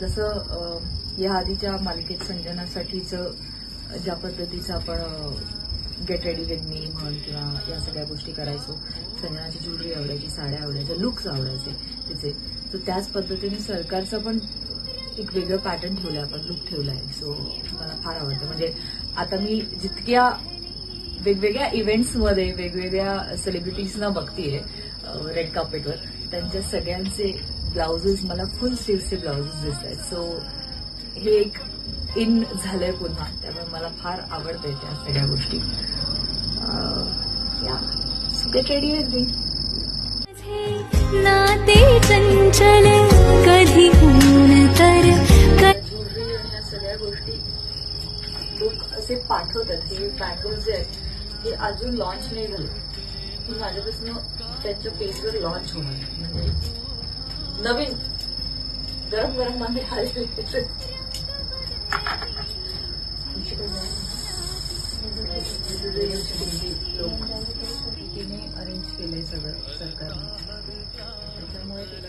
जसं या आधीच्या मालिकेत संजनासाठीचं ज्या पद्धतीचं आपण गेट रेडी विथ मी म्हण किंवा या सगळ्या गोष्टी करायचो संजनाची ज्वेलरी आवडायची साड्या आवडायच्या लुक्स आवडायचे तिचे. तर त्याच पद्धतीने सरकारचं पण एक वेगळं पॅटर्न ठेवलं आहे आपण लुक ठेवला आहे सो मला फार आवडतं. म्हणजे आता मी जितक्या वेगवेगळ्या इव्हेंट्समध्ये वेगवेगळ्या सेलिब्रिटीजना बघतीये रेड कार्पेटवर त्यांच्या सगळ्यांचे ब्लाउजेस मला फुल स्लीव्हचे ब्लाउजेस दिसत आहेत सो हे एक इन झालंय पुन्हा. त्यामुळे मला फार आवडतंय त्या सगळ्या गोष्टी. या गेट रेडी नाते चंचल कधी तर या सगळ्या गोष्टी लोक असे पाठवतात. हे बँगल्स जे आहेत हे अजून लॉन्च नाही झाले. की माझ्यापासून त्यांच्या पेजवर लॉन्च होणार. म्हणजे नवीन गरम गरम आम्ही आले तिने अरेंज केलंय सगळं सरकारने. त्याच्यामुळे तिला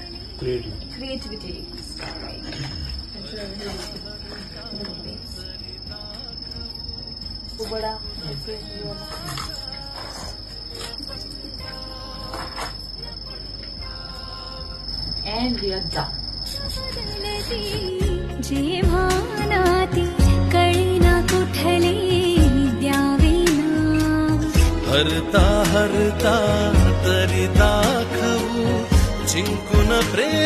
जेव्हा नाती कळीना कुठले द्यावे नाव हरता हरता तरी दाखवू जिंकून aprender.